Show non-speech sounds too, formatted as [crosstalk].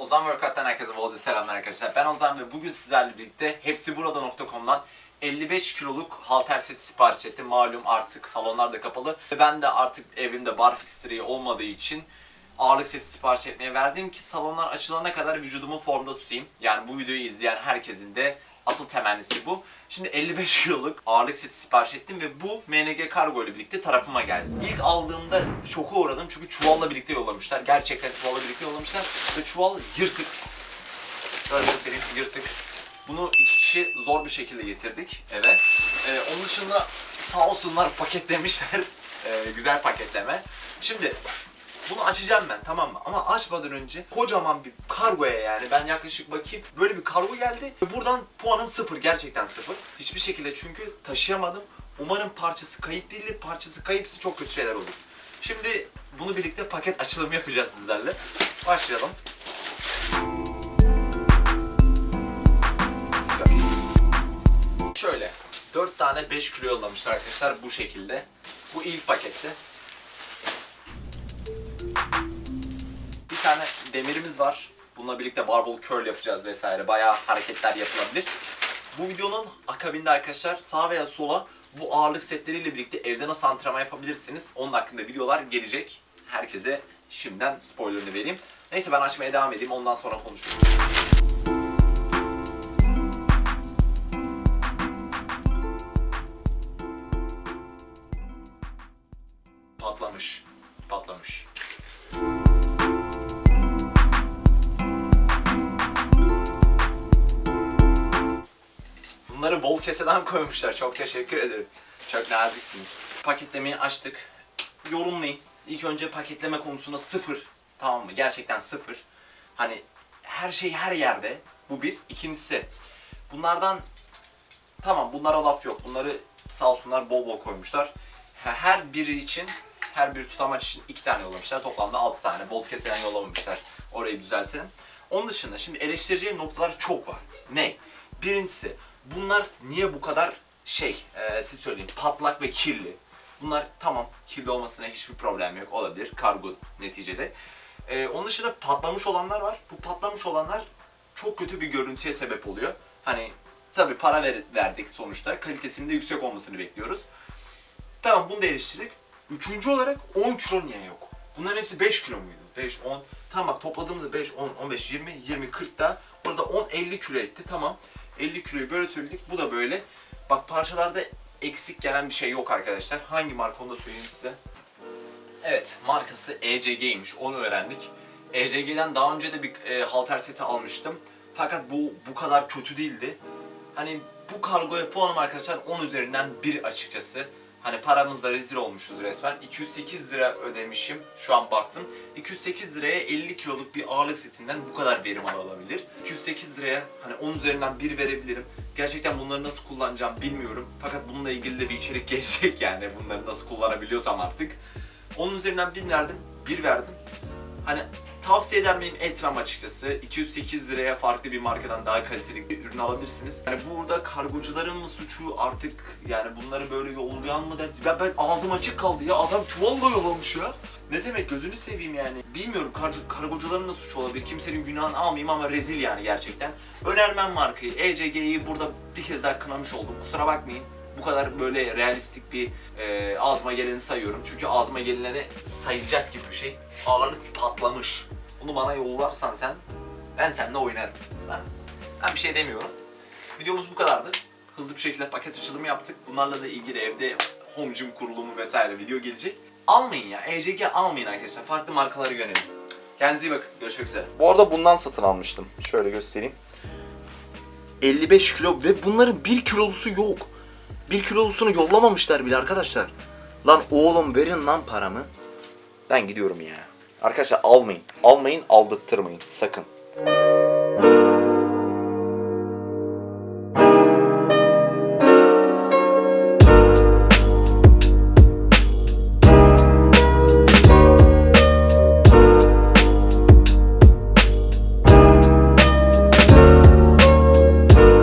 Ozan Workout'tan herkese bolca selamlar arkadaşlar. Ben Ozan ve bugün sizlerle birlikte hepsiburada.com'dan 55 kiloluk halter seti sipariş ettim. Malum artık salonlar da kapalı. Ve ben de artık evimde barfix direği olmadığı için ağırlık seti sipariş etmeye verdim ki salonlar açılana kadar vücudumu formda tutayım. Yani bu videoyu izleyen herkesin de asıl temennisi bu. Şimdi 55 kiloluk ağırlık seti sipariş ettim ve bu MNG Kargo ile birlikte tarafıma geldi. İlk aldığımda şoka uğradım çünkü çuvalla birlikte yollamışlar. Gerçekten çuvalla birlikte yollamışlar ve çuval yırtık. Şöyle göstereyim yırtık. Bunu iki kişi zor bir şekilde getirdik eve. Ee, onun dışında sağ olsunlar [laughs] paketlemişler. Ee, güzel paketleme. Şimdi bunu açacağım ben tamam mı? Ama açmadan önce kocaman bir kargoya yani ben yaklaşık bakayım böyle bir kargo geldi. Ve buradan puanım sıfır gerçekten sıfır. Hiçbir şekilde çünkü taşıyamadım. Umarım parçası kayıp değildir. Parçası kayıpsa çok kötü şeyler olur. Şimdi bunu birlikte paket açılımı yapacağız sizlerle. Başlayalım. Şöyle 4 tane 5 kilo yollamışlar arkadaşlar bu şekilde. Bu ilk pakette. Tane demirimiz var. Bununla birlikte barbell curl yapacağız vesaire. Bayağı hareketler yapılabilir. Bu videonun akabinde arkadaşlar sağ veya sola bu ağırlık setleriyle birlikte evde nasıl antrenman yapabilirsiniz onun hakkında videolar gelecek. Herkese şimdiden spoilerını vereyim. Neyse ben açmaya devam edeyim ondan sonra konuşuruz. Patlamış. Patlamış. Bunları bol keseden koymuşlar. Çok teşekkür ederim. Çok naziksiniz. Paketlemeyi açtık. Yorumlayın. İlk önce paketleme konusunda sıfır. Tamam mı? Gerçekten sıfır. Hani her şey her yerde. Bu bir. İkincisi. Bunlardan tamam bunlara laf yok. Bunları sağ olsunlar bol bol koymuşlar. Her biri için her bir tutamaç için iki tane yollamışlar. Toplamda altı tane. Bol kesilen yollamamışlar. Orayı düzeltelim. Onun dışında şimdi eleştireceğim noktalar çok var. Ne? Birincisi bunlar niye bu kadar şey e, siz söyleyin patlak ve kirli. Bunlar tamam kirli olmasına hiçbir problem yok olabilir kargo neticede. E, onun dışında patlamış olanlar var. Bu patlamış olanlar çok kötü bir görüntüye sebep oluyor. Hani tabi para ver- verdik sonuçta kalitesinin de yüksek olmasını bekliyoruz. Tamam bunu da eleştirdik. Üçüncü olarak 10 kilo niye yok? Bunların hepsi 5 kilo muydu? 5, 10. Tamam bak topladığımızda 5, 10, 15, 20, 20, 40 da burada 10, 50 kilo etti. Tamam. 50 kiloyu böyle söyledik. Bu da böyle. Bak parçalarda eksik gelen bir şey yok arkadaşlar. Hangi marka onu da söyleyeyim size. Evet, markası ECG'ymiş. Onu öğrendik. ECG'den daha önce de bir e, halter seti almıştım. Fakat bu bu kadar kötü değildi. Hani bu kargoya puanım arkadaşlar 10 üzerinden 1 açıkçası. Hani paramızla rezil olmuşuz resmen. 208 lira ödemişim. Şu an baktım. 208 liraya 50 kiloluk bir ağırlık setinden bu kadar verim alabilir. 208 liraya hani 10 üzerinden 1 verebilirim. Gerçekten bunları nasıl kullanacağım bilmiyorum. Fakat bununla ilgili de bir içerik [laughs] gelecek yani. Bunları nasıl kullanabiliyorsam artık. 10 üzerinden 1000 verdim. 1 verdim. Hani tavsiye eder miyim? Etmem açıkçası. 208 liraya farklı bir markadan daha kaliteli bir ürün alabilirsiniz. Yani burada kargocuların mı suçu artık yani bunları böyle yollayan mı der? Ben, ben ağzım açık kaldı ya adam çuvalla yollamış ya. Ne demek gözünü seveyim yani. Bilmiyorum kar- kargocuların da suçu olabilir. Kimsenin günahını almayayım ama rezil yani gerçekten. Önermem markayı. ECG'yi burada bir kez daha kınamış oldum. Kusura bakmayın bu kadar böyle realistik bir e, ağzıma geleni sayıyorum. Çünkü ağzıma geleni sayacak gibi bir şey. Ağırlık patlamış. Bunu bana yollarsan sen, ben seninle oynarım. Tamam. Ben bir şey demiyorum. Videomuz bu kadardı. Hızlı bir şekilde paket açılımı yaptık. Bunlarla da ilgili evde home gym kurulumu vesaire video gelecek. Almayın ya. ECG almayın arkadaşlar. Farklı markaları yönelin. Kendinize iyi bakın. Görüşmek üzere. Bu arada bundan satın almıştım. Şöyle göstereyim. 55 kilo ve bunların 1 kilolusu yok. 1 kilolusunu yollamamışlar bile arkadaşlar. Lan oğlum verin lan paramı. Ben gidiyorum ya. Arkadaşlar almayın. Almayın aldırttırmayın sakın.